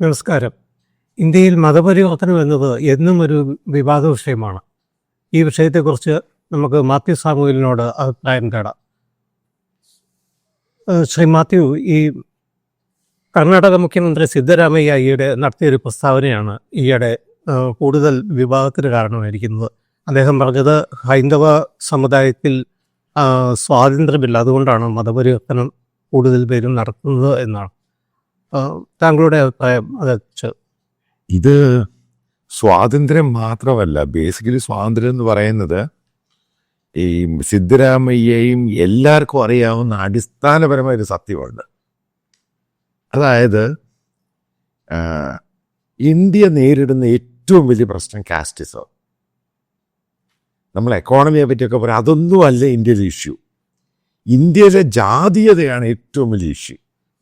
നമസ്കാരം. ഇന്ത്യയിൽ മതപരിവർത്തനം എന്നത് എന്നും ഒരു വിവാദ വിഷയമാണ്. ഈ വിഷയത്തെക്കുറിച്ച് നമുക്ക് മാത്യു സാമുവലിനോട് അഭിപ്രായം തേടാം. ശ്രീ മാത്യു ഈ കർണാടക മുഖ്യമന്ത്രി സിദ്ധരാമയ്യ ഈയിടെ നടത്തിയൊരു പ്രസ്താവനയാണ് ഈയിടെ കൂടുതൽ വിവാദത്തിന് കാരണമായിരിക്കുന്നത്. അദ്ദേഹം പറഞ്ഞത് ഹൈന്ദവ സമുദായത്തിൽ സ്വാതന്ത്ര്യമില്ല. അതുകൊണ്ടാണ് മതപരിവർത്തനം കൂടുതൽ പേരും നടത്തുന്നത് എന്നാണ്. താങ്കളുടെ അഭിപ്രായം അതേക്കുറിച്ച് ഇത് സ്വാതന്ത്ര്യം മാത്രമല്ല ബേസിക്കലി സ്വാതന്ത്ര്യം എന്ന് പറയുന്നത് ഈ സിദ്ധരാമയ്യയും എല്ലാവർക്കും അറിയാവുന്ന അടിസ്ഥാനപരമായ ഒരു സത്യമുണ്ട് അതായത് ഇന്ത്യ നേരിടുന്ന ഏറ്റവും വലിയ പ്രശ്നം കാസ്റ്റിസം നമ്മൾ എക്കോണമിയെ പറ്റിയൊക്കെ പറയാം അതൊന്നുമല്ല ഇന്ത്യയിലെ ഇഷ്യൂ ഇന്ത്യയിലെ ജാതീയതയാണ് ഏറ്റവും വലിയ ഇഷ്യൂ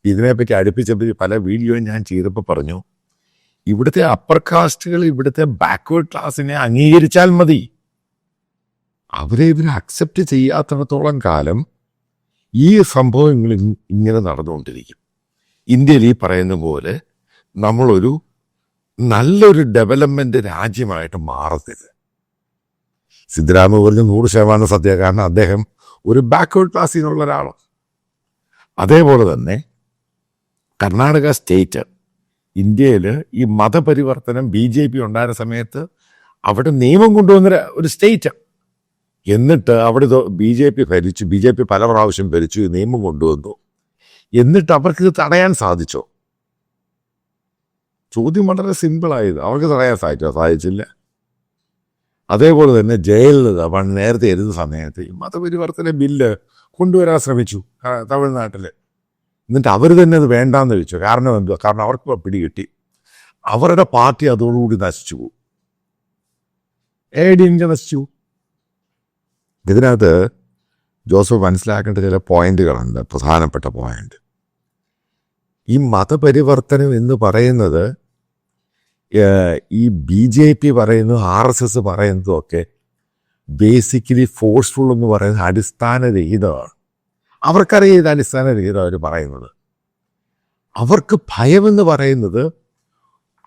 ഇതിനെപ്പറ്റി അടുപ്പിച്ചപ്പോൾ പല വീഡിയോയും ഞാൻ ചെയ്തപ്പോൾ പറഞ്ഞു ഇവിടുത്തെ അപ്പർ കാസ്റ്റുകൾ ഇവിടുത്തെ ബാക്ക്വേർഡ് ക്ലാസ്സിനെ അംഗീകരിച്ചാൽ മതി. അവരെ ഇവരെ അക്സെപ്റ്റ് ചെയ്യാത്തിടത്തോളം കാലം ഈ സംഭവങ്ങൾ ഇങ്ങനെ നടന്നുകൊണ്ടിരിക്കും. ഇന്ത്യയിൽ ഈ പറയുന്ന പോലെ നമ്മളൊരു നല്ലൊരു ഡെവലപ്മെന്റ് രാജ്യമായിട്ട് മാറത്തില്ല സിദ്ധരാമ പറഞ്ഞ നൂറ് ശതമാനം സത്യ കാരണം അദ്ദേഹം ഒരു ബാക്ക്വേർഡ് ക്ലാസ്സിൽ നിന്നുള്ള ഒരാളാണ്. അതേപോലെ തന്നെ കർണാടക സ്റ്റേറ്റ് ഇന്ത്യയിൽ ഈ മതപരിവർത്തനം ബി ജെ പി ഉണ്ടായിരുന്ന സമയത്ത് അവിടെ നിയമം കൊണ്ടുവന്ന ഒരു- സ്റ്റേറ്റ്. എന്നിട്ട് അവിടെ ബി ജെ പി ഭരിച്ചു ബി ജെ പി പല പ്രാവശ്യം ഭരിച്ചു നിയമം കൊണ്ടുവന്നു. എന്നിട്ട് അവർക്ക് ഇത് തടയാൻ സാധിച്ചോ? ചോദ്യം വളരെ സിമ്പിളായത്. അവർക്ക് തടയാൻ സാധിച്ചോ? സാധിച്ചില്ല. അതേപോലെ തന്നെ പണ്ട് നേരത്തെ എഴുതുന്ന സമയത്ത് ഈ മതപരിവർത്തന ബില്ല് കൊണ്ടുവരാൻ ശ്രമിച്ചു തമിഴ്നാട്ടിൽ എന്നിട്ട് അവർ തന്നെ അത് വേണ്ടാന്ന് വെച്ചു കാരണം എന്തുവാ? കാരണം അവർക്ക് പിടികിട്ടി. അവരുടെ പാർട്ടി അതോടുകൂടി നശിച്ചു പോകും എ ഡി എം നശിച്ചു ഇതിനകത്ത് ജോസഫ് മനസ്സിലാക്കേണ്ട ചില പോയിന്റുകളുണ്ട്. പ്രധാനപ്പെട്ട പോയിന്റ്. ഈ മതപരിവർത്തനം എന്ന് പറയുന്നത് ഈ ബി ജെ പി പറയുന്നു ആർ എസ് എസ് പറയുന്നതും ഒക്കെ ബേസിക്കലി ഫോഴ്സ്ഫുൾ എന്ന് പറയുന്നത് അടിസ്ഥാനരഹിതമാണ്. അവർക്കറിയാം ഇത് അടിസ്ഥാനരഹിതം അവർ പറയുന്നത്. അവർക്ക് ഭയമെന്ന് പറയുന്നത്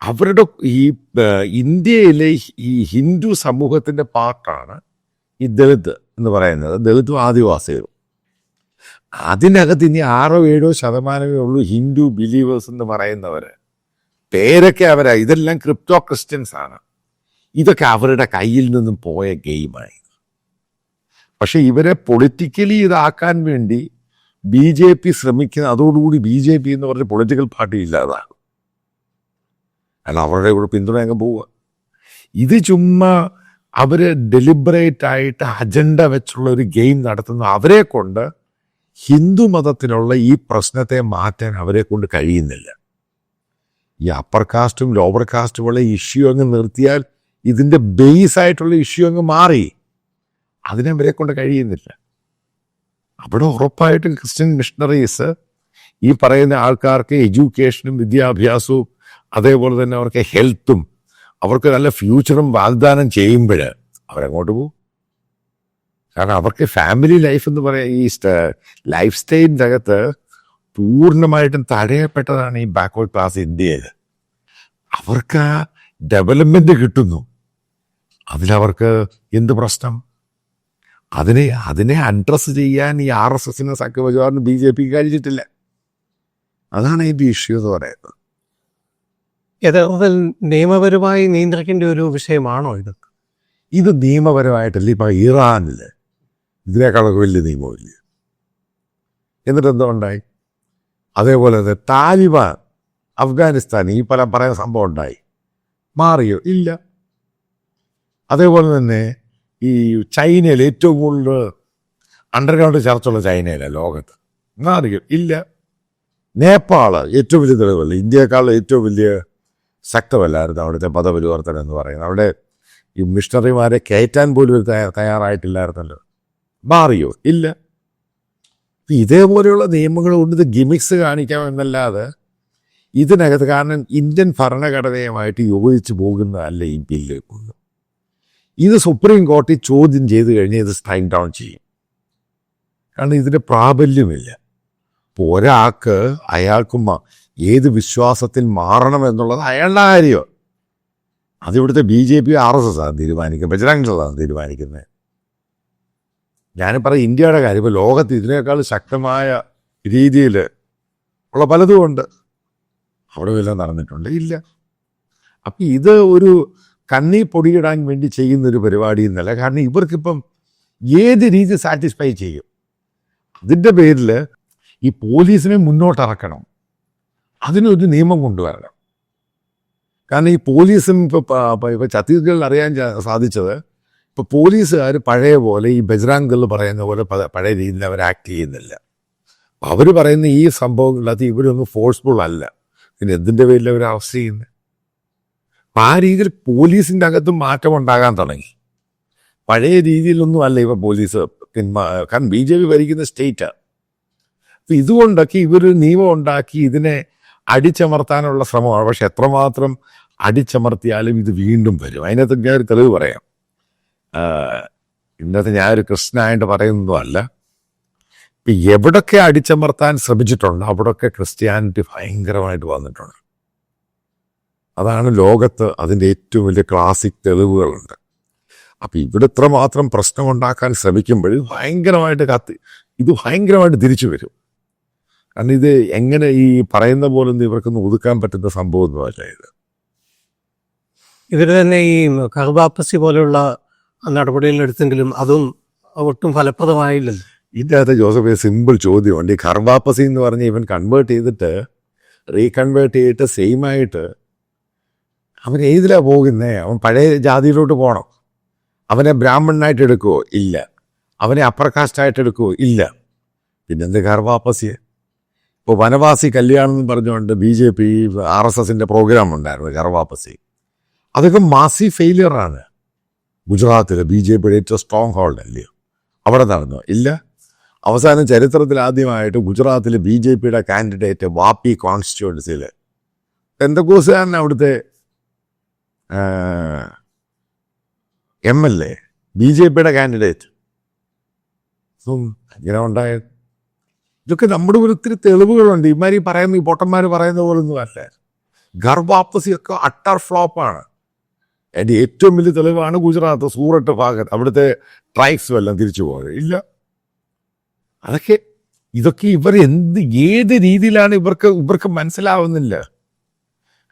അവരുടെ ഈ ഇന്ത്യയിലെ ഈ ഹിന്ദു സമൂഹത്തിന്റെ പാർട്ടാണ് ഈ ദളിത് എന്ന് പറയുന്നത്. ദളിതും ആദിവാസികളും. അതിനകത്ത് ഇനി ആറോ ഏഴോ ശതമാനമേ ഉള്ളൂ ഹിന്ദു ബിലീവേഴ്സ് എന്ന് പറയുന്നവർ പേരൊക്കെ അവരാ. ഇതെല്ലാം ക്രിപ്റ്റോ ക്രിസ്ത്യൻസ് ആണ് ഇതൊക്കെ അവരുടെ കയ്യിൽ നിന്നും പോയ ഗെയിമായി പക്ഷെ ഇവരെ പൊളിറ്റിക്കലി ഇതാക്കാൻ വേണ്ടി ബി ജെ പി ശ്രമിക്കുന്ന അതോടുകൂടി ബി ജെ പി എന്ന് പറഞ്ഞ പൊളിറ്റിക്കൽ പാർട്ടി ഇല്ലാതാണ് കാരണം അവരുടെ കൂടെ പിന്തുണ പോവുക. ഇത് ചുമ്മാ അവർ ഡെലിബറേറ്റ് ആയിട്ട് അജണ്ട വെച്ചുള്ള ഒരു ഗെയിം നടത്തുന്ന അവരെ കൊണ്ട് ഹിന്ദു മതത്തിലുള്ള ഈ പ്രശ്നത്തെ മാറ്റാൻ അവരെ കൊണ്ട് കഴിയുന്നില്ല. ഈ അപ്പർ കാസ്റ്റും ലോവർ കാസ്റ്റുമുള്ള ഇഷ്യൂ അങ്ങ് നിർത്തിയാൽ ഇതിന്റെ ബേസ് ആയിട്ടുള്ള ഇഷ്യൂ അങ്ങ് മാറി. അതിനെ കൊണ്ട് കഴിയുന്നില്ല. അവിടെ ഉറപ്പായിട്ടും ക്രിസ്ത്യൻ മിഷണറീസ് ഈ പറയുന്ന ആൾക്കാർക്ക് എഡ്യൂക്കേഷനും വിദ്യാഭ്യാസവും അതേപോലെ തന്നെ അവർക്ക് ഹെൽത്തും അവർക്ക് നല്ല ഫ്യൂച്ചറും വാഗ്ദാനം ചെയ്യുമ്പോൾ അവരങ്ങോട്ട് പോകും. കാരണം അവർക്ക് ഫാമിലി ലൈഫ് എന്ന് പറയാം ഈ ലൈഫ് സ്റ്റൈലിന്റെ അകത്ത് പൂർണമായിട്ടും തടയപ്പെട്ടതാണ് ഈ ബാക്ക്വേർഡ് ക്ലാസ് ഇന്ത്യയിൽ. അവർക്ക് ആ ഡെവലപ്മെന്റ് കിട്ടുന്നു. അതിലവർക്ക് എന്ത് പ്രശ്നം? അതിനെ അതിനെ അഡ്രസ്സ് ചെയ്യാൻ ഈ ആർ എസ് എസിന് സംഘപരിവാറിന് ബി ജെ പിക്ക് കഴിഞ്ഞിട്ടില്ല. അതാണ് ഈ ഇഷ്യൂ എന്ന് പറയുന്നത്. യഥാർത്ഥത്തിൽ നിയമപരമായി നിയന്ത്രിക്കേണ്ട ഒരു വിഷയമാണോ ഇത്? ഇത് നിയമപരമായിട്ടല്ല. ഇപ്പം ഇറാനിൽ ഇതിനേക്കാളൊക്കെ വലിയ നിയമമില്ല? എന്നിട്ട് എന്തോ ഉണ്ടായി? അതേപോലെ തന്നെ താലിബാൻ അഫ്ഗാനിസ്ഥാൻ ഈ പല പറയുന്ന സംഭവം ഉണ്ടായി. മാറിയോ? ഇല്ല. അതേപോലെ തന്നെ ഈ ചൈനയിൽ ഏറ്റവും കൂടുതൽ അണ്ടർഗ്രൗണ്ട് ചർച്ചുള്ള ചൈനയിലാണ് ലോകത്ത്. മാറിയോ ഇല്ല. നേപ്പാൾ ഏറ്റവും വലിയ തെളിവല്ല? ഇന്ത്യയെക്കാളും ഏറ്റവും വലിയ ശക്തമല്ലായിരുന്നു അവിടുത്തെ മതപരിവർത്തനം എന്ന് പറയുന്നത്. അവിടെ ഈ മിഷണറിമാരെ കയറ്റാൻ പോലും തയ്യാറായിട്ടില്ലായിരുന്നല്ലോ. മാറിയോ? ഇല്ല. ഇതേപോലെയുള്ള നിയമങ്ങൾ കൊണ്ട് ഇത് ഗിമിക്സ് കാണിക്കാം എന്നല്ലാതെ ഇതിനകത്ത് കാരണം ഇന്ത്യൻ ഭരണഘടനയുമായിട്ട് യോജിച്ച് പോകുന്നതല്ല ഈ ബില്ല്. ഇത് സുപ്രീം കോടതി ചോദ്യം ചെയ്ത് കഴിഞ്ഞാൽ ഇത് സ്ട്രൈക്ക് ഡൗൺ ചെയ്യും. കാരണം ഇതിന്റെ പ്രാബല്യമില്ല. ഇപ്പോൾ ഒരാൾക്ക് അയാൾക്കും ഏത് വിശ്വാസത്തിൽ മാറണം എന്നുള്ളത് അയാളുടെ കാര്യം. അതിവിടുത്തെ B J P R S S ആണ് തീരുമാനിക്കുന്നത്. ബജരംഗ് തീരുമാനിക്കുന്നത്. ഞാൻ പറയും ഇന്ത്യയുടെ കാര്യം. ഇപ്പോൾ ലോകത്ത് ഇതിനേക്കാൾ ശക്തമായ രീതിയിൽ ഉള്ള പലതും ഉണ്ട്. അവിടെ വല്ലതും നടന്നിട്ടുണ്ട്? ഇല്ല. അപ്പം ഇത് ഒരു കണ്ണി പൊടിയിടാൻ വേണ്ടി ചെയ്യുന്നൊരു പരിപാടി എന്നല്ല. കാരണം ഇവർക്കിപ്പം ഏത് രീതി സാറ്റിസ്ഫൈ ചെയ്യും? ഇതിന്റെ പേരിൽ ഈ പോലീസിനെ മുന്നോട്ടിറക്കണം. അതിനൊരു നിയമം കൊണ്ടുവരണം. കാരണം ഈ പോലീസും ഇപ്പോൾ ഇപ്പോൾ ഛത്തീസ്ഗഡിൽ അറിയാൻ സാധിച്ചത് ഇപ്പോൾ പോലീസുകാർ പഴയ പോലെ ഈ ബജ്രാംഗിൽ പറയുന്ന പോലെ പഴയ രീതിയിൽ അവർ ആക്ട് ചെയ്യുന്നില്ല. അപ്പോൾ അവർ പറയുന്ന ഈ സംഭവങ്ങളകത്ത് ഇവരൊന്നും ഫോഴ്സ്ഫുൾ അല്ല. പിന്നെ എന്തിന്റെ പേരിൽ അവർ അറസ്റ്റ് ചെയ്യുന്നത് ആ രീതിയിൽ പോലീസിന്റെ അകത്തും മാറ്റം ഉണ്ടാകാൻ തുടങ്ങി. പഴയ രീതിയിലൊന്നും അല്ല ഇവ പോലീസ് പിന്മാ കാരണം ബി ജെ പി ഭരിക്കുന്ന സ്റ്റേറ്റാണ് അപ്പം ഇതുകൊണ്ടൊക്കെ ഇവർ നിയമം ഉണ്ടാക്കി ഇതിനെ അടിച്ചമർത്താനുള്ള ശ്രമമാണ്. പക്ഷെ എത്രമാത്രം അടിച്ചമർത്തിയാലും ഇത് വീണ്ടും വരും. അതിനകത്ത് ഞാൻ ഒരു തെളിവ് പറയാം. ഇന്നത്തെ ഞാനൊരു ക്രിസ്ത്യനായിട്ട് പറയുന്നതും അല്ല ഇപ്പം എവിടൊക്കെ അടിച്ചമർത്താൻ ശ്രമിച്ചിട്ടുണ്ട് അവിടൊക്കെ ക്രിസ്ത്യാനിറ്റി ഭയങ്കരമായിട്ട് വന്നിട്ടുണ്ട്. അതാണ് ലോകത്ത് അതിന്റെ ഏറ്റവും വലിയ ക്ലാസിക് തെളിവുകളുണ്ട്. അപ്പം ഇവിടെ ഇത്രമാത്രം പ്രശ്നമുണ്ടാക്കാൻ ശ്രമിക്കുമ്പോൾ ഭയങ്കരമായിട്ട് കത്തി ഇത് ഭയങ്കരമായിട്ട് തിരിച്ചു വരും. കാരണം ഇത് എങ്ങനെ ഈ പറയുന്ന പോലൊന്നും ഇവർക്കൊന്നും ഒതുക്കാൻ പറ്റുന്ന സംഭവം ഒന്നുമല്ല ഇത്. ഇതിൽ തന്നെ ഈ കഹബാപ്പസി പോലെയുള്ള നടപടികളെടുത്തെങ്കിലും അതും ഒട്ടും ഫലപ്രദമായില്ലല്ലോ. ഇതിന്റെ അകത്ത് ജോസഫ് സിമ്പിൾ ചോദ്യമുണ്ട്. ഈ കർവാപ്പസി എന്ന് പറഞ്ഞ് ഇവൻ കൺവേർട്ട് ചെയ്തിട്ട് റീകൺവേർട്ട് ചെയ്തിട്ട് സെയിം ആയിട്ട് അവൻ ഏതിലാ പോകുന്നത് അവൻ പഴയ ജാതിയിലോട്ട് പോകണം അവനെ ബ്രാഹ്മണനായിട്ട് എടുക്കുമോ ഇല്ല. അവനെ അപ്പർ കാസ്റ്റായിട്ട് എടുക്കുമോ ഇല്ല. പിന്നെന്ത് കർവാപ്പസിയെ ഇപ്പോൾ വനവാസി കല്യാണം എന്ന് പറഞ്ഞുകൊണ്ട് B J P R S എസിന്റെ പ്രോഗ്രാം ഉണ്ടായിരുന്നു കർവാപ്പസി അതൊക്കെ മാസി ഫെയിലിയറാണ് ഗുജറാത്തിൽ ബി ജെ പിയുടെ ഏറ്റവും സ്ട്രോങ് ഹോൾഡ് അല്ലയോ അവിടെ നടന്നു? ഇല്ല. അവസാനം ചരിത്രത്തിൽ ആദ്യമായിട്ട് ഗുജറാത്തിൽ ബി ജെ പിയുടെ കാൻഡിഡേറ്റ് വാപ്പി കോൺസ്റ്റിറ്റ്യുവൻസിയിൽ പെന്തക്കോസുകാരൻ അവിടുത്തെ M L A B J പിയുടെ കാൻഡിഡേറ്റ്. ഇങ്ങനെ ഉണ്ടായത് ഇതൊക്കെ നമ്മുടെ ഒരു ഒത്തിരി തെളിവുകളുണ്ട്. ഇമാരി പറയുന്ന ഈ പൊട്ടന്മാർ പറയുന്ന പോലെ ഒന്നും അല്ല. ഗർഭാപ്പസിയൊക്കെ അട്ടർ ഫ്ലോപ്പാണ്. എന്റെ ഏറ്റവും വലിയ തെളിവാണ് ഗുജറാത്ത് സൂററ്റ് ഭാഗത്ത് അവിടുത്തെ ട്രൈബ്സ് എല്ലാം തിരിച്ചു പോയത്. ഇല്ല. അതൊക്കെ ഇതൊക്കെ ഇവർ എന്ത് ഏത് രീതിയിലാണ് ഇവർക്ക് ഇവർക്ക് മനസ്സിലാവുന്നില്ല.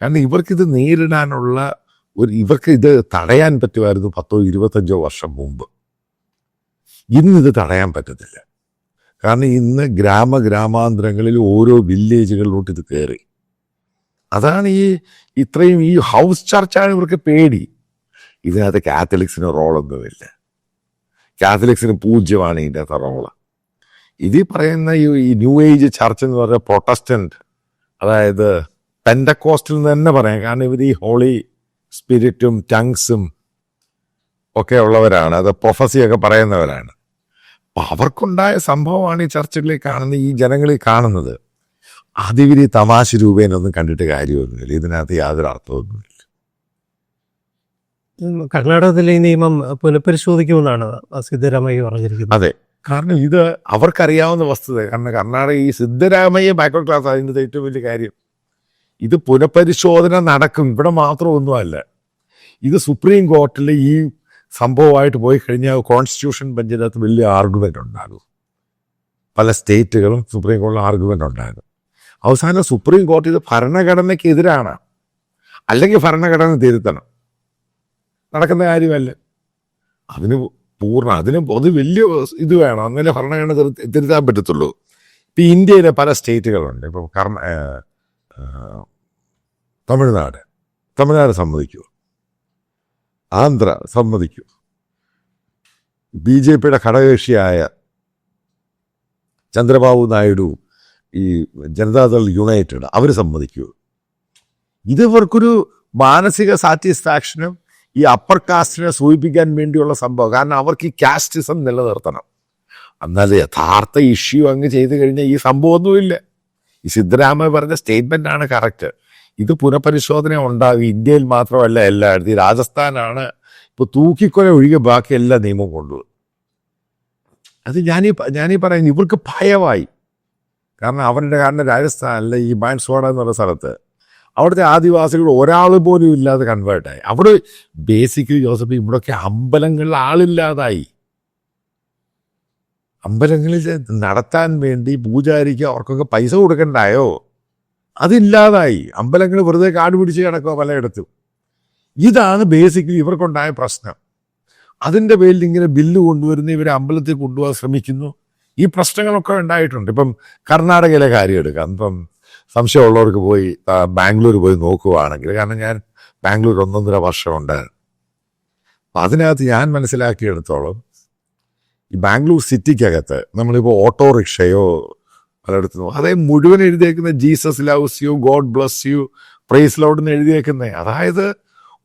കാരണം ഇവർക്കിത് നേരിടാനുള്ള ഒരു ഇവർക്ക് ഇത് തടയാൻ പറ്റുമായിരുന്നു പത്തോ ഇരുപത്തഞ്ചോ വർഷം മുമ്പ്. ഇന്നിത് തടയാൻ പറ്റത്തില്ല. കാരണം ഇന്ന് ഗ്രാമ ഗ്രാമാന്തരങ്ങളിൽ ഓരോ വില്ലേജുകളിലോട്ട് ഇത് കയറി അതാണ് ഈ ഇത്രയും ഈ ഹൗസ് ചർച്ചാണ് ഇവർക്ക് പേടി. ഇതിനകത്ത് കാത്തലിക്സിന് റോളൊന്നുമില്ല. കാത്തലിക്സിന് പൂജ്യമാണ് ഇതിന്റെ അകത്ത് റോൾ. ഇത് ഈ പറയുന്ന ഈ ഈ ന്യൂ ഏജ് ചർച്ച് എന്ന് പറഞ്ഞ പ്രൊട്ടസ്റ്റന്റ് അതായത് പെൻഡക്കോസ്റ്റിൽ നിന്ന് തന്നെ പറയാം. കാരണം ഇവർ ഈ ഹോളി സ്പിരിറ്റും ടങ്സും ഒക്കെ ഉള്ളവരാണ്. അത് പ്രൊഫസിയൊക്കെ പറയുന്നവരാണ്. അപ്പം അവർക്കുണ്ടായ സംഭവമാണ് ഈ ചർച്ചകളിൽ കാണുന്ന ഈ ജനങ്ങളിൽ കാണുന്നത്. അതിവർ ഈ തമാശ രൂപേനൊന്നും കണ്ടിട്ട് കാര്യമൊന്നുമില്ല. ഇതിനകത്ത് യാതൊരു അർത്ഥമൊന്നുമില്ല. കർണാടകത്തിലെ ഈ നിയമം പുനഃപരിശോധിക്കുമെന്നാണ് സിദ്ധരാമയ്യ പറഞ്ഞിരിക്കുന്നത്. അതെ. കാരണം ഇത് അവർക്കറിയാവുന്ന വസ്തുത. കാരണം കർണാടക ഈ സിദ്ധരാമയ്യ ബാക്ക്വേർഡ് ക്ലാസ് അതിന്റെ ഏറ്റവും വലിയ കാര്യം. ഇത് പുനഃപരിശോധന നടക്കും. ഇവിടെ മാത്രമൊന്നുമല്ല. ഇത് സുപ്രീം കോർട്ടിൽ ഈ സംഭവമായിട്ട് പോയി കഴിഞ്ഞാൽ കോൺസ്റ്റിറ്റ്യൂഷൻ ബെഞ്ചിനകത്ത് വലിയ ആർഗ്യുമെന്റ് ഉണ്ടാകും. പല സ്റ്റേറ്റുകളും സുപ്രീം കോടതിയിൽ ആർഗ്യുമെന്റ് ഉണ്ടായിരുന്നു അവസാനം സുപ്രീം കോർട്ട് ഇത് ഭരണഘടനയ്ക്ക് എതിരാണ് അല്ലെങ്കിൽ ഭരണഘടന തിരുത്തണം. നടക്കുന്ന കാര്യമല്ല. അതിന് പൂർണ അതിന് അത് വലിയ ഇത് വേണം. അങ്ങനെ ഭരണഘടന തിരുത്ത- തിരുത്താൻ പറ്റത്തുള്ളൂ. ഇപ്പം ഇന്ത്യയിലെ പല സ്റ്റേറ്റുകളുണ്ട്. ഇപ്പം കർണ തമിഴ്നാട്. തമിഴ്നാട് സമ്മതിക്കൂ ആന്ധ്ര സമ്മതിക്കും. ബി ജെ പിയുടെ ഘടകകക്ഷിയായ ചന്ദ്രബാബു നായിഡു ഈ ജനതാദൾ യുണൈറ്റഡ് അവർ സമ്മതിക്കൂ. ഇത് ഇവർക്കൊരു മാനസിക സാറ്റിസ്ഫാക്ഷനും ഈ അപ്പർ കാസ്റ്റിനെ സൂചിപ്പിക്കാൻ വേണ്ടിയുള്ള സംഭവം. കാരണം അവർക്ക് ഈ കാസ്റ്റിസം നിലനിർത്തണം. എന്നാൽ യഥാർത്ഥ ഇഷ്യൂ അങ്ങ് ചെയ്തു കഴിഞ്ഞാൽ ഈ സംഭവമൊന്നുമില്ല. ഈ സിദ്ധരാമയ്യ പറഞ്ഞ സ്റ്റേറ്റ്മെന്റാണ് കറക്റ്റ്. ഇത് പുനഃപരിശോധന ഉണ്ടാകും. ഇന്ത്യയിൽ മാത്രമല്ല എല്ലായിടത്തും. രാജസ്ഥാനാണ് ഇപ്പൊ തൂക്കിക്കൊല ഒഴികെ ബാക്കി എല്ലാ നിയമവും കൊണ്ടുപോകും അത് ഞാനീ ഞാനീ പറയുന്നു ഇവർക്ക് ഭയമായി. കാരണം അവരുടെ കാരണം രാജസ്ഥാനിലെ ഈ ബാൻസ്വാഡ എന്ന് പറയുന്ന സ്ഥലത്ത്. അവിടുത്തെ ആദിവാസികൾ ഒരാൾ പോലും ഇല്ലാതെ കൺവേർട്ടായി അവിടെ ബേസിക്കലി ജോസഫ് ഇവിടെയൊക്കെ അമ്പലങ്ങളിൽ ആളില്ലാതായി. അമ്പലങ്ങളിൽ നടത്താൻ വേണ്ടി പൂജാരിക്ക് അവർക്കൊക്കെ പൈസ കൊടുക്കണ്ടായോ? അതില്ലാതായി. അമ്പലങ്ങൾ വെറുതെ കാട് പിടിച്ച് കിടക്കുക പലയിടത്തും. ഇതാണ് ബേസിക്കലി ഇവർക്കുണ്ടായ പ്രശ്നം. അതിന്റെ പേരിൽ ഇങ്ങനെ ബില്ല് കൊണ്ടുവരുന്ന ഇവരെ അമ്പലത്തിൽ കൊണ്ടുപോകാൻ ശ്രമിക്കുന്നു. ഈ പ്രശ്നങ്ങളൊക്കെ ഉണ്ടായിട്ടുണ്ട്. ഇപ്പം കർണാടകയിലെ കാര്യം എടുക്കാം. ഇപ്പം സംശയമുള്ളവർക്ക് പോയി ബാംഗ്ലൂർ പോയി നോക്കുവാണെങ്കിൽ കാരണം ഞാൻ ബാംഗ്ലൂർ ഒന്നൊന്നര വർഷം ഉണ്ടായിരുന്നു അപ്പം അതിനകത്ത് ഞാൻ മനസ്സിലാക്കിയെടുത്തോളം ഈ ബാംഗ്ലൂർ സിറ്റിക്കകത്ത് നമ്മളിപ്പോൾ ഓട്ടോറിക്ഷയോ പലയിടത്തും അതേ മുഴുവൻ എഴുതിയേക്കുന്ന Jesus loves you God bless you praise Lord എന്ന് എഴുതിയേക്കുന്നത് അതായത്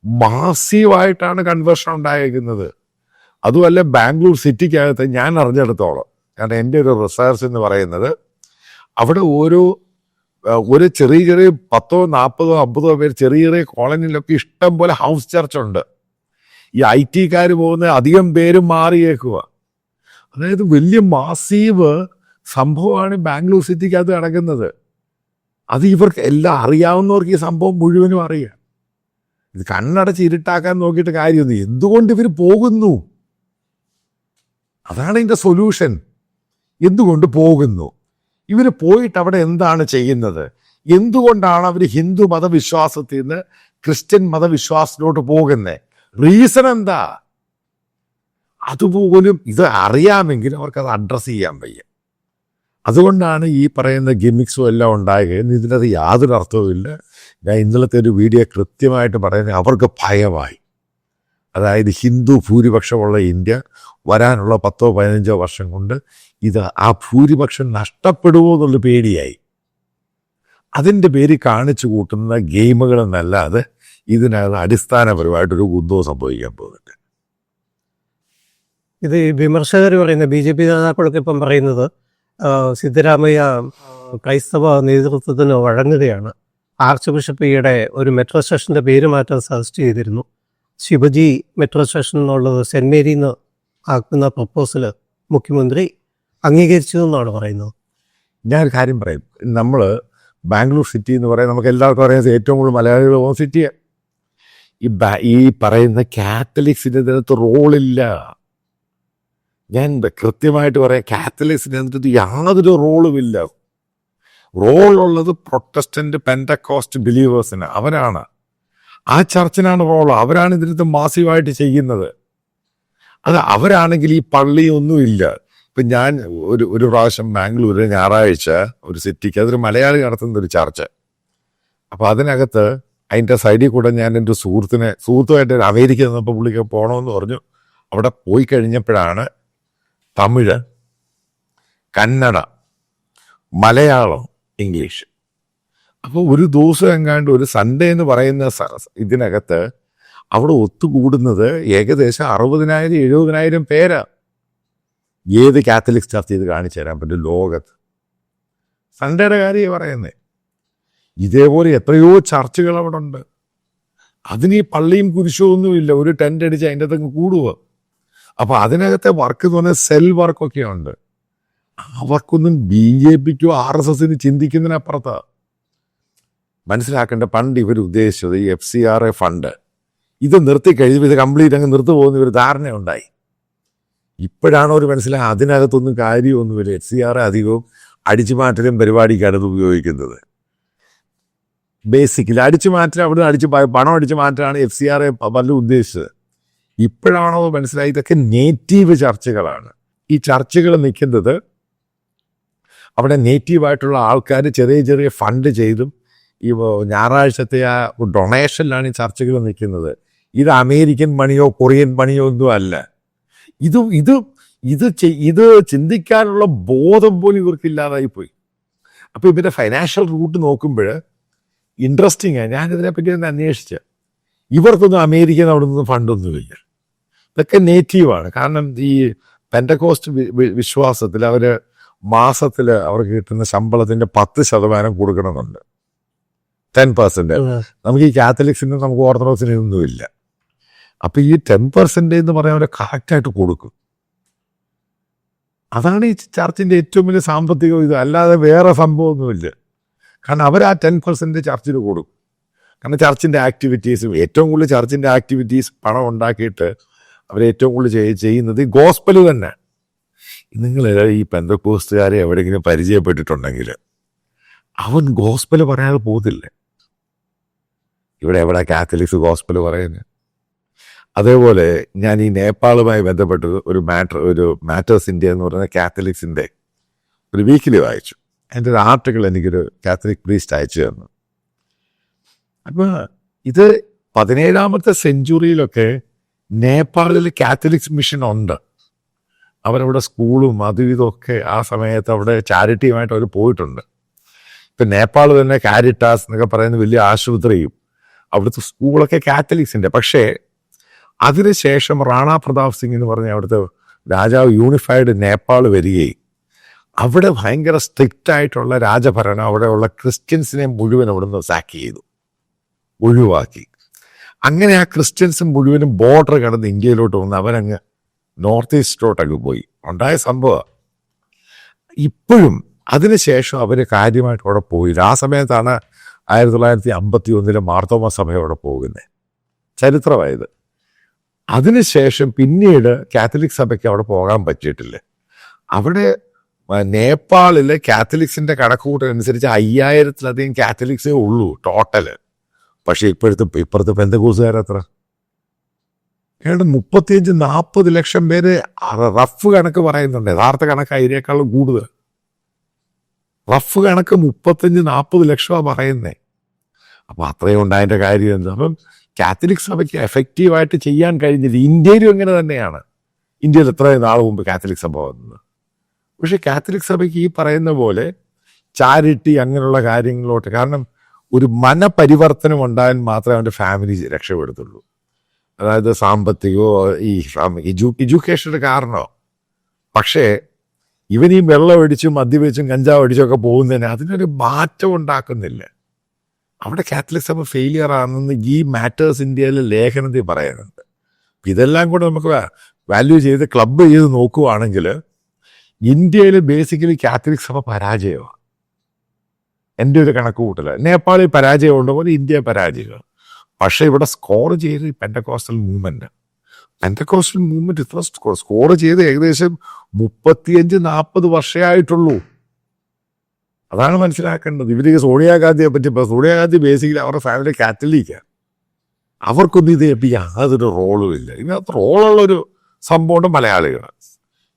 മാസീവായിട്ടാണ് കൺവേർഷൻ ഉണ്ടായേക്കുന്നത്. അതുമല്ല ബാംഗ്ലൂർ സിറ്റിക്കകത്ത് ഞാൻ അറിഞ്ഞെടുത്തോളം കാരണം എന്റെ ഒരു റിസർച്ച് എന്ന് പറയുന്നത് അവിടെ ഓരോ ഒരു ചെറിയ ചെറിയ പത്തോ നാൽപ്പതോ അമ്പതോ പേര് ചെറിയ ചെറിയ കോളനിയിലൊക്കെ ഇഷ്ടം പോലെ ഹൗസ് ചർച്ച് ഉണ്ട്. ഈ ഐ ടിക്കാർ പോകുന്ന അധികം പേരും മാറിയേക്കുക അതായത് വലിയ മാസീവ് സംഭവമാണ് ബാംഗ്ലൂർ സിറ്റിക്കകത്ത് നടക്കുന്നത്. അത് ഇവർക്ക് എല്ലാം അറിയാവുന്നവർക്ക് ഈ സംഭവം മുഴുവനും അറിയാം. ഇത് കണ്ണടച്ച് ഇരുട്ടാക്കാൻ നോക്കിയിട്ട് കാര്യമൊന്നും എന്തുകൊണ്ട് ഇവർ പോകുന്നു? അതാണ് ഇതിന്റെ സൊല്യൂഷൻ. എന്തുകൊണ്ട് പോകുന്നു? ഇവർ പോയിട്ട് അവിടെ എന്താണ് ചെയ്യുന്നത്? എന്തുകൊണ്ടാണ് അവർ ഹിന്ദു മതവിശ്വാസത്തിൽ നിന്ന് ക്രിസ്ത്യൻ മതവിശ്വാസത്തിലോട്ട് പോകുന്നത് റീസൺ എന്താ? അതുപോലും ഇത് അറിയാമെങ്കിലും അവർക്ക് അത് അഡ്രസ്സ് ചെയ്യാൻ വയ്യ. അതുകൊണ്ടാണ് ഈ പറയുന്ന ഗിമിക്സും എല്ലാം ഉണ്ടാകുകയും ഇതിനകത്ത് യാതൊരു അർത്ഥവുമില്ല ഞാൻ ഇന്നലത്തെ ഒരു വീഡിയോ കൃത്യമായിട്ട് പറയുന്നത് അവർക്ക് ഭയമായി. അതായത് ഹിന്ദു ഭൂരിപക്ഷമുള്ള ഇന്ത്യ വരാനുള്ള പത്തോ പതിനഞ്ചോ വർഷം കൊണ്ട് ഇത് ആ ഭൂരിപക്ഷം നഷ്ടപ്പെടുമോ എന്നുള്ള പേടിയായി. അതിന്റെ പേര് കാണിച്ചു കൂട്ടുന്ന ഗെയിമുകളെന്നല്ലാതെ ഇതിനകത്ത് അടിസ്ഥാനപരമായിട്ടൊരു കുന്തവും സംഭവിക്കാൻ പോകുന്നുണ്ട് ഇത് വിമർശകർ പറയുന്ന ബി ജെ പി നേതാക്കളൊക്കെ ഇപ്പം പറയുന്നത് സിദ്ധരാമയ്യ ക്രൈസ്തവ നേതൃത്വത്തിന് വഴങ്ങുകയാണ്. ആർച്ച് ബിഷപ്പ് ഈയിടെ ഒരു മെട്രോ സ്റ്റേഷന്റെ പേര് മാറ്റാൻ സജസ്റ്റ് ചെയ്തിരുന്നു. ശിവജി മെട്രോ സ്റ്റേഷൻ എന്നുള്ളത് സെന്റ് മേരിന്ന് ആക്കുന്ന പ്രപ്പോസൽ മുഖ്യമന്ത്രി അംഗീകരിച്ചു എന്നാണ് പറയുന്നത്. ഞാൻ ഒരു കാര്യം പറയും. നമ്മൾ ബാംഗ്ലൂർ സിറ്റി എന്ന് പറയാൻ നമുക്ക് എല്ലാവർക്കും അറിയാം ഏറ്റവും കൂടുതൽ മലയാളികൾ പോകുന്ന സിറ്റിയാണ് ഈ ഈ പറയുന്ന കാത്തലിക്സിന്റെ ഇതിനകത്ത് റോളില്ല. ഞാൻ കൃത്യമായിട്ട് പറയാം കാത്തലിക്സിന് എന്നിട്ട് യാതൊരു റോളുമില്ല റോളുള്ളത് പ്രൊട്ടസ്റ്റന്റ് പെൻഡക്കോസ്റ്റ് ബിലീവേഴ്സിന് അവരാണ്. ആ ചർച്ചിനാണ് റോൾ അവരാണ് ഇതിനകത്ത് മാസീവായിട്ട് ചെയ്യുന്നത്. അത് അവരാണെങ്കിൽ ഈ പള്ളിയൊന്നുമില്ല ഇപ്പം ഞാൻ ഒരു ഒരു പ്രാവശ്യം ബാംഗ്ലൂര് ഞായറാഴ്ച ഒരു സിറ്റിക്ക് അതൊരു മലയാളി നടത്തുന്ന ഒരു ചർച്ച്. അപ്പോൾ അതിനകത്ത് അതിന്റെ സൈഡിൽ കൂടെ ഞാൻ എന്റെ സുഹൃത്തിനെ സുഹൃത്തുമായിട്ട് അമേരിക്ക നിന്നപ്പോൾ പുള്ളിക്ക് പോകണമെന്ന് പറഞ്ഞു. അവിടെ പോയി കഴിഞ്ഞപ്പോഴാണ് തമിഴ് കന്നഡ മലയാളം ഇംഗ്ലീഷ്. അപ്പോൾ ഒരു ദിവസം എങ്ങാണ്ട് ഒരു സൺഡേ എന്ന് പറയുന്ന ഇതിനകത്ത് അവിടെ ഒത്തുകൂടുന്നത് ഏകദേശം അറുപതിനായിരം എഴുപതിനായിരം പേരാ. ഏത് കാത്തലിക് ചർച്ച ചെയ്ത് കാണിച്ചു തരാൻ പറ്റും ലോകത്ത്. സൺഡേയുടെ കാര്യം പറയുന്നേ. ഇതേപോലെ എത്രയോ ചർച്ചുകൾ അവിടെ ഉണ്ട് അതിന് ഈ പള്ളിയും കുരിശും ഒന്നുമില്ല. ഒരു ടെന്റ് അടിച്ച് അതിന്റെ അകത്ത് കൂടുക അപ്പൊ അതിനകത്തെ വർക്ക് എന്ന് പറഞ്ഞാൽ സെൽ വർക്കൊക്കെ ഉണ്ട്. അവർക്കൊന്നും ബി ജെ പിക്കോ ആർ എസ് എസിന് ചിന്തിക്കുന്നതിനപ്പുറത്താ. മനസ്സിലാക്കേണ്ട പണ്ട് ഇവർ ഉദ്ദേശിച്ചത് ഈ F C R A fund. ഇത് നിർത്തി കഴിയുമ്പോൾ ഇത് കംപ്ലീറ്റ് അങ്ങ് നിർത്തു പോകുന്ന ഒരു ധാരണയുണ്ടായി. ഇപ്പോഴാണ് ഒരു മനസ്സിലായി അതിനകത്തൊന്നും കാര്യമൊന്നുമില്ല. എഫ് സി ആർ അധികവും അടിച്ചുമാറ്റലും പരിപാടിക്കാണ് ഇത് ഉപയോഗിക്കുന്നത്. ബേസിക്കലി അടിച്ചു മാറ്റൽ അവിടെ അടിച്ച് പണം അടിച്ചു മാറ്റാണ് എഫ് സി ആർ എ പലരും ഉദ്ദേശിച്ചത്. ഇപ്പോഴാണോ മനസ്സിലായി. ഇതൊക്കെ നേറ്റീവ് ചർച്ചകളാണ്. ഈ ചർച്ചകൾ നിൽക്കുന്നത് അവിടെ നേറ്റീവായിട്ടുള്ള ആൾക്കാർ ചെറിയ ചെറിയ ഫണ്ട് ചെയ്തും ഈ ഞായറാഴ്ചത്തെ ആ ഡൊണേഷനിലാണ് ഈ ചർച്ചകൾ നിൽക്കുന്നത്. ഇത് അമേരിക്കൻ മണിയോ കൊറിയൻ മണിയോ ഒന്നും അല്ല. ഇത് ഇത് ഇത് ഇത് ചിന്തിക്കാനുള്ള ബോധം പോലും ഇവർക്കില്ലാതായി പോയി. അപ്പോൾ ഇവരുടെ ഫൈനാൻഷ്യൽ റൂട്ട് നോക്കുമ്പോൾ ഇൻട്രസ്റ്റിംഗ് ആണ് ഞാൻ ഇതിനെപ്പറ്റി ഒന്ന് അന്വേഷിച്ച. ഇവർക്കൊന്നും അമേരിക്കൻ അവിടെ നിന്നും ഫണ്ടൊന്നുമില്ല ഇതൊക്കെ നേറ്റീവാണ് കാരണം ഈ വി- വിശ്വാസത്തിൽ അവർ മാസത്തിൽ അവർക്ക് കിട്ടുന്ന ശമ്പളത്തിന്റെ പത്ത് ശതമാനം കൊടുക്കണമെന്നുണ്ട്. Ten percent. നമുക്ക് ഈ കാത്തലിക്സിന് നമുക്ക് ഓർത്തഡോക്സിന് ഒന്നുമില്ല അപ്പൊ ഈ ടെൻ പെർസെന്റ് എന്ന് പറയാൻ അവരെ കറക്റ്റായിട്ട് കൊടുക്കും. അതാണ് ഈ ചർച്ചിന്റെ ഏറ്റവും വലിയ സാമ്പത്തിക ഇത്. അല്ലാതെ വേറെ സംഭവമൊന്നുമില്ല. കാരണം അവർ ആ ടെൻ പെർസെന്റ് ചർച്ചിന് കൊടുക്കും. കാരണം ചർച്ചിന്റെ ആക്ടിവിറ്റീസും ഏറ്റവും കൂടുതൽ ചർച്ചിന്റെ ആക്ടിവിറ്റീസ് പണം ഉണ്ടാക്കിയിട്ട് അവർ ഏറ്റവും കൂടുതൽ ചെയ്- ചെയ്യുന്നത് ഗോസ്പൽ തന്നെ. നിങ്ങൾ ഈ പെന്തക്കോസ്റ്റുകാരെ എവിടെയെങ്കിലും പരിചയപ്പെട്ടിട്ടുണ്ടെങ്കിൽ അവൻ ഗോസ്പൽ പറയാതെ പോകത്തില്ല. ഇവിടെ എവിടെ കാത്തലിക്സ് ഗോസ്പൽ പറയുന്നത് അതേപോലെ ഞാൻ ഈ നേപ്പാളുമായി ബന്ധപ്പെട്ട് ഒരു മാറ്റർ ഒരു മാറ്റേഴ്സ് ഇന്ത്യ എന്ന് പറയുന്ന കാത്തലിക്സിന്റെ ഒരു വീക്കിലി വായിച്ചു. എന്റെ ഒരു ആർട്ടിക്കിൾ എനിക്കൊരു കാത്തലിക് പ്രീസ്റ്റ് അയച്ചു തന്നു. അപ്പോൾ ഇത് പതിനേഴാമത്തെ സെഞ്ചുറിയിലൊക്കെ നേപ്പാളിൽ കാത്തലിക്സ് മിഷൻ ഉണ്ട്. അവരവിടെ സ്കൂളും അതും ഇതൊക്കെ ആ സമയത്ത് അവിടെ ചാരിറ്റിയുമായിട്ട് അവർ പോയിട്ടുണ്ട്. ഇപ്പം നേപ്പാൾ തന്നെ കാരിറ്റാസ് എന്നൊക്കെ പറയുന്ന വലിയ ആശുപത്രിയും അവിടുത്തെ സ്കൂളൊക്കെ കാത്തലിക്സിന്റെ പക്ഷേ അതിനുശേഷം റാണാ പ്രതാപ് സിംഗ് എന്ന് പറഞ്ഞ അവിടുത്തെ രാജാവ് യൂണിഫൈഡ് നേപ്പാൾ വരികയും അവിടെ ഭയങ്കര സ്ട്രിക്റ്റ് ആയിട്ടുള്ള രാജഭരണം അവിടെയുള്ള ക്രിസ്ത്യൻസിനെ മുഴുവൻ അവിടുന്ന് സാക്ക് ചെയ്തു. ഒഴിവാക്കി. അങ്ങനെ ആ ക്രിസ്ത്യൻസ് മുഴുവനും ബോർഡർ കടന്ന് ഇന്ത്യയിലോട്ട് വന്ന് അവരങ്ങ് നോർത്ത് ഈസ്റ്റിലോട്ടൊക്കെ പോയി. ഉണ്ടായ സംഭവം. ഇപ്പോഴും അതിനുശേഷം അവർ കാര്യമായിട്ട് അവിടെ പോയി. ആ സമയത്താണ് ആയിരത്തി തൊള്ളായിരത്തി അമ്പത്തി ഒന്നിലെ മാർത്തോമ സഭ അവിടെ പോകുന്നത് ചരിത്രമായത്. അതിനുശേഷം പിന്നീട് കാത്തലിക് സഭയ്ക്ക് അവിടെ പോകാൻ പറ്റിയിട്ടില്ല. അവിടെ നേപ്പാളിലെ കാത്തലിക്സിന്റെ കണക്കുകൂട്ടനുസരിച്ച് അയ്യായിരത്തിലധികം കാത്തലിക്സേ ഉള്ളൂ ടോട്ടൽ. പക്ഷെ ഇപ്പോഴത്തെ ഇപ്പുറത്തെ പെന്തകൂസുകാരത്ര ഏതാണ്ട് മുപ്പത്തിയഞ്ച് നാൽപ്പത് ലക്ഷം പേര് റഫ് കണക്ക് പറയുന്നുണ്ട്. യഥാർത്ഥ കണക്ക് അതിനേക്കാളും കൂടുതൽ. റഫ് കണക്ക് മുപ്പത്തഞ്ച് നാൽപ്പത് ലക്ഷമാണ് പറയുന്നത് അപ്പോൾ അത്രയും ഉണ്ടായതിന്റെ കാര്യം എന്താ? അപ്പം കാത്തലിക് സഭയ്ക്ക് എഫക്റ്റീവായിട്ട് ചെയ്യാൻ കഴിഞ്ഞില്ല ഇന്ത്യയിലും ഇങ്ങനെ തന്നെയാണ്. ഇന്ത്യയിൽ എത്രയും നാൾ മുമ്പ് കാത്തലിക് സഭ വന്നത്. പക്ഷേ കാത്തലിക് സഭയ്ക്ക് ഈ പറയുന്ന പോലെ ചാരിറ്റി അങ്ങനെയുള്ള കാര്യങ്ങളിലോട്ട് കാരണം ഒരു മനപരിവർത്തനം ഉണ്ടായാൽ മാത്രമേ അവന്റെ ഫാമിലി രക്ഷപ്പെടുത്തുള്ളൂ. അതായത് സാമ്പത്തികമോ ഈ എജു എഡ്യൂക്കേഷന്റെ കാരണമോ. പക്ഷേ ഇവൻ ഈ വെള്ളം അടിച്ചും മദ്യപിച്ചും കഞ്ചാവ് അടിച്ചും ഒക്കെ പോകുന്നതിന് അതിനൊരു മാറ്റം ഉണ്ടാക്കുന്നില്ല. അവിടെ കാത്തലിക് സഭ ഫെയിലിയർ ആണെന്ന് ഈ മാറ്റേഴ്സ് ഇന്ത്യയിലെ ലേഖനത്തിൽ പറയുന്നുണ്ട്. ഇതെല്ലാം കൂടെ നമുക്ക് വാല്യൂ ചെയ്ത് ക്ലബ്ബ് ചെയ്ത് നോക്കുവാണെങ്കിൽ ഇന്ത്യയിൽ ബേസിക്കലി കാത്തലിക് സഭ പരാജയമാണ്. എന്റെ ഒരു കണക്ക് കൂട്ടൽ നേപ്പാളിൽ പരാജയം ഉള്ള ഇന്ത്യ പരാജയമാണ്. പക്ഷേ ഇവിടെ സ്കോർ ചെയ്ത് പെന്റക്കോസ്റ്റൽ മൂവ്മെന്റ് പെന്റക്കോസ്റ്റൽ മൂവ്മെന്റ് ഇത്ര സ്കോർ സ്കോർ ചെയ്ത് ഏകദേശം മുപ്പത്തിയഞ്ച് നാൽപ്പത് വർഷമായിട്ടുള്ളൂ അതാണ് മനസ്സിലാക്കേണ്ടത്. ഇവർ സോണിയാഗാന്ധിയെ പറ്റി സോണിയാഗാന്ധി ബേസിക്കലി അവരുടെ ഫാമിലി കാത്തലിക്കാണ് അവർക്കൊന്നും ഇത് ഇപ്പം യാതൊരു റോളും ഇല്ല. ഇതിനകത്ത് റോളുള്ളൊരു സംഭവമുണ്ട് മലയാളികൾ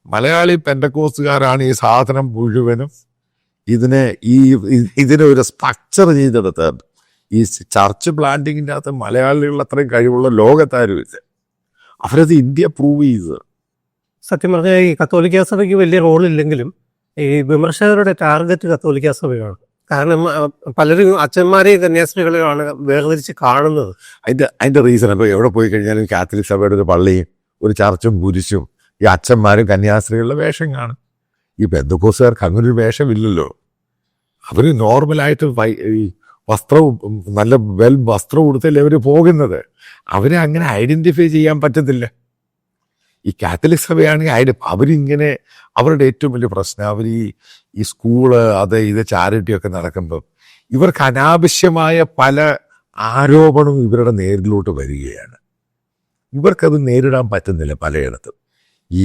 മലയാളി പെൻഡക്കോസുകാരാണ് ഈ സാധനം മുഴുവനും ഇതിനെ ഈ ഇതിനെ ഒരു സ്ട്രക്ചർ ചെയ്തെടുത്ത് ഈ ചർച്ച് പ്ലാന്റിങ്ങിന്റെ അകത്ത് മലയാളികൾ അത്രയും കഴിവുള്ള ലോകത്താരുമില്ല അവരത് ഇന്ത്യ പ്രൂവ് ചെയ്തത് സത്യം പറഞ്ഞാൽ ഈ കത്തോലിക്ക സഭയ്ക്ക് വലിയ റോളില്ലെങ്കിലും ഈ വിമർശകരുടെ ടാർഗറ്റ് കത്തോലിക്ക സഭയാണ്. കാരണം പലരും അച്ഛന്മാരെയും കന്യാസ്ത്രീകളെയാണ് വേർതിരിച്ച് കാണുന്നത്. അതിന്റെ അതിന്റെ റീസൺ അപ്പോൾ എവിടെ പോയി കഴിഞ്ഞാലും കാത്തലിക് സഭയുടെ ഒരു പള്ളിയും ഒരു ചർച്ചും കുരിശും ഈ അച്ഛന്മാരും കന്യാസ്ത്രീകളുടെ വേഷം കാണും. ഈ ബന്ധുക്കോസുകാർക്ക് അങ്ങനെ ഒരു വേഷമില്ലല്ലോ. അവർ നോർമലായിട്ട് ഈ വസ്ത്രവും നല്ല വെൽ വസ്ത്രം ഉടുത്തല്ലേ അവർ പോകുന്നത്. അവരെ അങ്ങനെ ഐഡന്റിഫൈ ചെയ്യാൻ പറ്റത്തില്ല. ഈ കാത്തലിക് സഭയാണെങ്കിൽ അതിന് അവരിങ്ങനെ അവരുടെ ഏറ്റവും വലിയ പ്രശ്നം അവർ ഈ ഈ സ്കൂൾ അത് ഇത് ചാരിറ്റിയൊക്കെ നടക്കുമ്പോൾ ഇവർക്ക് അനാവശ്യമായ പല ആരോപണവും ഇവരുടെ നേരിലോട്ട് വരികയാണ്. ഇവർക്കത് നേരിടാൻ പറ്റുന്നില്ല പലയിടത്തും. ഈ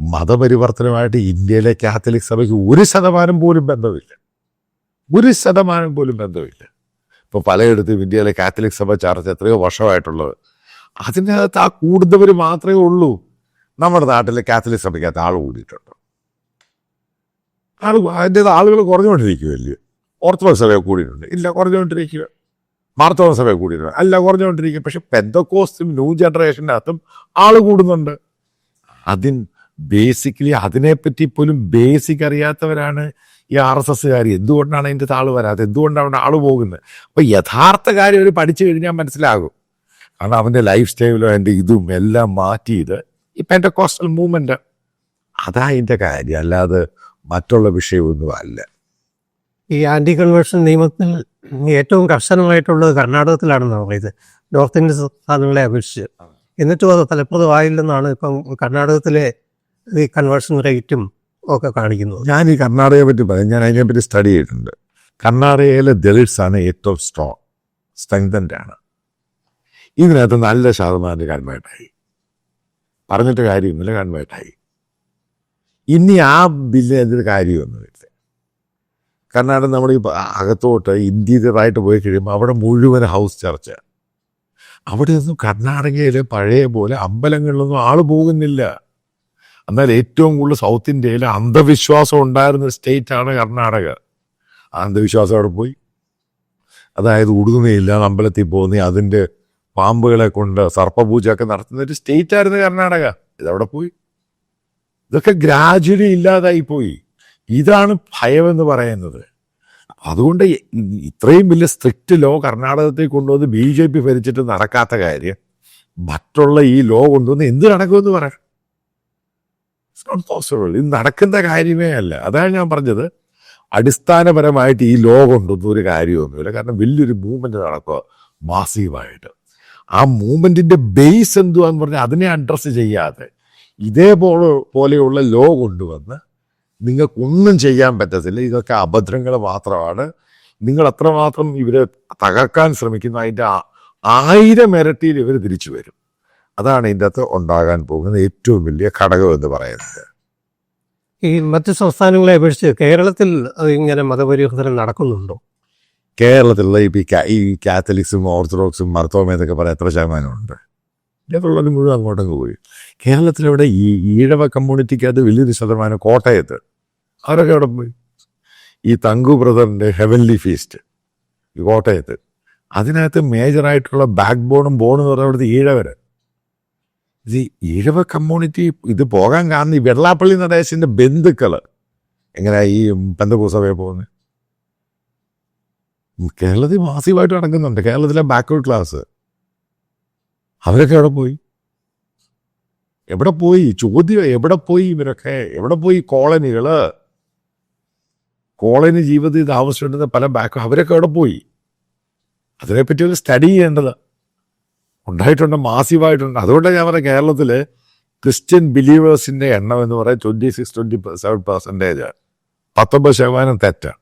മതപരിവർത്തനമായിട്ട് ഇന്ത്യയിലെ കാത്തലിക് സഭയ്ക്ക് ഒരു ശതമാനം പോലും ബന്ധമില്ല. ഒരു ശതമാനം പോലും ബന്ധമില്ല. ഇപ്പോൾ പലയിടത്തും ഇന്ത്യയിലെ കാത്തലിക് സഭ ചർച്ച എത്രയോ വർഷമായിട്ടുള്ളത്. അതിനകത്ത് ആ കൂടുന്നവർ മാത്രമേ ഉള്ളൂ. നമ്മുടെ നാട്ടിലെ കാത്തലിക് സഭയ്ക്കകത്ത് ആൾ കൂടിയിട്ടുണ്ട്. ആൾ അതിന്റെത് ആളുകൾ കുറഞ്ഞുകൊണ്ടിരിക്കുകയല്ലേ? ഓർത്തഡോക്സ് സഭയെ കൂടിയിട്ടുണ്ട്. ഇല്ല കുറഞ്ഞുകൊണ്ടിരിക്കുക മാർത്തോമ സഭയെ കൂടിയിട്ടുണ്ട്. അല്ല കുറഞ്ഞുകൊണ്ടിരിക്കുക പക്ഷെ പെന്തക്കോസ്റ്റും ന്യൂ ജനറേഷന്റെ അകത്തും ആൾ കൂടുന്നുണ്ട്. അതിൻ ബേസിക്കലി അതിനെപ്പറ്റി പോലും ബേസിക് അറിയാത്തവരാണ് ഈ ആർ എസ് എസ്സുകാർ എന്തുകൊണ്ടാണ് അതിന്റെ താൾ വരാത്തത്? എന്തുകൊണ്ടാണ് അവിടെ ആൾ പോകുന്നത്? അപ്പോൾ യഥാർത്ഥ കാര്യം അവർ പഠിച്ചു കഴിഞ്ഞാൽ മനസ്സിലാകും. കാരണം അവന്റെ ലൈഫ് സ്റ്റൈലോ അതിന്റെ ഇതും എല്ലാം മാറ്റിയത് എന്റെ കോസ്റ്റൽ മൂവ്മെന്റ് അതാ അതിന്റെ കാര്യം. അല്ലാതെ മറ്റുള്ള വിഷയമൊന്നും അല്ല. ഈ ആന്റി കൺവേർഷൻ നിയമത്തിൽ ഏറ്റവും കർശനമായിട്ടുള്ളത് കർണാടകത്തിലാണെന്ന് പറയുന്നത്. നോർത്ത് ഇന്ത്യൻ സംസ്ഥാനങ്ങളെ അപേക്ഷിച്ച്. എന്നിട്ടും അത് ഫലപ്രദമായില്ലെന്നാണ് ഇപ്പം കർണാടകത്തിലെ ഈ കൺവേർഷൻ റേറ്റും ഒക്കെ കാണിക്കുന്നത് ഞാൻ ഈ കർണാടകയെ പറ്റി പറയാം. ഞാൻ അതിനെപ്പറ്റി സ്റ്റഡി ചെയ്തിട്ടുണ്ട്. കർണാടകയിലെ ദളിറ്റ്സ് ആണ് ഏറ്റവും സ്ട്രോങ് സ്ട്രെങ്തൻഡ് ആണ്. ഇതിനകത്ത് നല്ല ശതമാനം കൺവേർട്ടായി പറഞ്ഞിട്ട് കാര്യമൊന്നുമില്ല കൺവേർട്ടായി ഇനി ആ ബില്ല് എന്തൊരു കാര്യമൊന്നുമില്ല കർണാടക നമ്മൾ ഈ അകത്തോട്ട് ഇന്ത്യയിലായിട്ട് പോയി കഴിയുമ്പോൾ അവിടെ മുഴുവൻ ഹൗസ് ചർച്ച അവിടെ ഒന്നും കർണാടകയിലെ പഴയ പോലെ അമ്പലങ്ങളിലൊന്നും ആൾ പോകുന്നില്ല. എന്നാൽ ഏറ്റവും കൂടുതൽ സൗത്ത് ഇന്ത്യയിൽ അന്ധവിശ്വാസം ഉണ്ടായിരുന്ന സ്റ്റേറ്റ് ആണ് കർണാടക അന്ധവിശ്വാസം അവിടെ പോയി. അതായത് ഉടുതുണയില്ല അമ്പലത്തിൽ പോകുന്ന അതിന്റെ പാമ്പുകളെ കൊണ്ട് സർപ്പപൂജയൊക്കെ നടത്തുന്ന ഒരു സ്റ്റേറ്റ് ആയിരുന്നു കർണാടക. ഇതവിടെ പോയി. ഇതൊക്കെ ഗ്രാജുവലി ഇല്ലാതായി പോയി. ഇതാണ് ഭയമെന്ന് പറയുന്നത്. അതുകൊണ്ട് ഇത്രയും വലിയ സ്ട്രിക്റ്റ് ലോ കർണാടകത്തിൽ കൊണ്ടുവന്ന് ബി ജെ പി ഭരിച്ചിട്ട് നടക്കാത്ത കാര്യം മറ്റുള്ള ഈ ലോ കൊണ്ടുവന്ന് എന്ത് നടക്കുമെന്ന് പറയാം. ഇറ്റ്സ് നോട്ട് പോസിബിൾ ഇത് നടക്കുന്ന കാര്യമേ അല്ല. അതാണ് ഞാൻ പറഞ്ഞത്. അടിസ്ഥാനപരമായിട്ട് ഈ ലോ കൊണ്ടൊന്നും ഒരു കാര്യമൊന്നുമില്ല കാരണം വലിയൊരു മൂവ്മെന്റ് നടക്കുക മാസീവായിട്ട് ആ മൂവ്മെന്റിന്റെ ബേസ് എന്തുവാന്ന് പറഞ്ഞാൽ അതിനെ അഡ്രസ്സ് ചെയ്യാതെ ഇതേപോലെ പോലെയുള്ള ലോ കൊണ്ടുവന്ന് നിങ്ങൾക്കൊന്നും ചെയ്യാൻ പറ്റത്തില്ല. ഇതൊക്കെ അഭദ്രങ്ങൾ മാത്രമാണ്. നിങ്ങൾ അത്രമാത്രം ഇവരെ തകർക്കാൻ ശ്രമിക്കുന്ന. അതിന്റെ ആയിരം ഇരട്ടിയിൽ ഇവർ തിരിച്ചു വരും. അതാണ് ഇതിന്റെ അകത്ത് ഉണ്ടാകാൻ പോകുന്ന ഏറ്റവും വലിയ ഘടകം എന്ന് പറയുന്നത്. ഈ മറ്റ് സംസ്ഥാനങ്ങളെ അപേക്ഷിച്ച് കേരളത്തിൽ ഇങ്ങനെ മതപരിവർത്തനം നടക്കുന്നുണ്ടോ? കേരളത്തിലുള്ള ഈ ഈ കാത്തലിക്സും ഓർത്തഡോക്സും മർത്തോമ എന്നൊക്കെ പറയാൻ എത്ര ശതമാനമുണ്ട് കേരളത്തിൽ മുഴുവൻ അങ്ങോട്ടങ്ങ് പോയി. കേരളത്തിലിവിടെ ഈ ഈഴവ കമ്മ്യൂണിറ്റിക്ക് അത് വലിയൊരു ശതമാനം കോട്ടയത്ത്. അവരൊക്കെ അവിടെ പോയി? ഈ തങ്കു ബ്രദറിന്റെ ഹെവൻലി ഫീസ്റ്റ് ഈ കോട്ടയത്ത്. അതിനകത്ത് മേജറായിട്ടുള്ള ബാക്ക് ബോണും ബോണും എന്ന് പറഞ്ഞാൽ അവിടുത്തെ ഈഴവര്. ഇത് ഈഴവ കമ്മ്യൂണിറ്റി ഇത് പോകാൻ കാരണം ഈ വെള്ളാപ്പള്ളി നടേശിന്റെ ബന്ധുക്കൾ എങ്ങനെ ഈ പെന്തകൂസഭയെ പോകുന്നത് കേരളത്തിൽ മാസീവായിട്ട് നടക്കുന്നുണ്ട്. കേരളത്തിലെ ബാക്ക്വേർഡ് ക്ലാസ് അവരൊക്കെ എവിടെ പോയി? എവിടെ പോയി? ചോദ്യം എവിടെ പോയി ഇവരൊക്കെ? എവിടെ പോയി കോളനികൾ കോളനി ജീവിതത്തിൽ താമസിച്ചിരുന്ന പല ബാക്ക് അവരൊക്കെ എവിടെ പോയി? അതിനെപ്പറ്റി ഒരു സ്റ്റഡി ചെയ്യേണ്ടത്. ഉണ്ടായിട്ടുണ്ട് മാസീവായിട്ടുണ്ട് അതുകൊണ്ടാണ് ഞാൻ പറഞ്ഞത് കേരളത്തിൽ ക്രിസ്ത്യൻ ബിലീവേഴ്സിന്റെ എണ്ണം എന്ന് പറയാൻ twenty six twenty seven percentage പത്തൊമ്പത് ശതമാനം തെറ്റാണ്.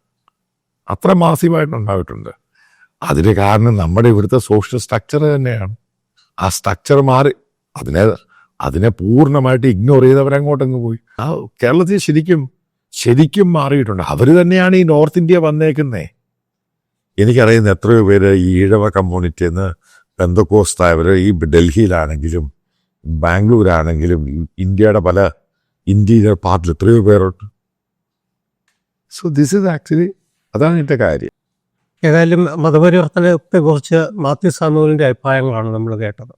അത്ര മാസീവായിട്ടുണ്ടായിട്ടുണ്ട് അതിന് കാരണം നമ്മുടെ ഇവിടുത്തെ സോഷ്യൽ സ്ട്രക്ചർ തന്നെയാണ്. ആ സ്ട്രക്ചർ മാറി. അതിനെ അതിനെ പൂർണമായിട്ട് ഇഗ്നോർ ചെയ്തവരങ്ങോട്ടങ്ങ് പോയി. ആ കേരളത്തിൽ ശരിക്കും ശരിക്കും മാറിയിട്ടുണ്ട്. അവർ തന്നെയാണ് ഈ നോർത്ത് ഇന്ത്യ വന്നേക്കുന്നേ. എനിക്കറിയുന്ന എത്രയോ പേര് ഈ ഈഴവ കമ്മ്യൂണിറ്റി എന്ന് ബന്ധക്കോസ്തായവർ ഈ ഡൽഹിയിലാണെങ്കിലും ബാംഗ്ലൂരാണെങ്കിലും ഇന്ത്യയുടെ പല ഇന്ത്യയിലെ പാർട്ടിൽ എത്രയോ പേരുണ്ട്. സോ ദിസ് ഇസ് ആക്ച്വലി അതാണ് എന്റെ കാര്യം. ഏതായാലും മതപരിവർത്തനത്തെ കുറിച്ച് മാത്യു സാമുവലിന്റെ അഭിപ്രായങ്ങളാണ് നമ്മൾ കേട്ടത്.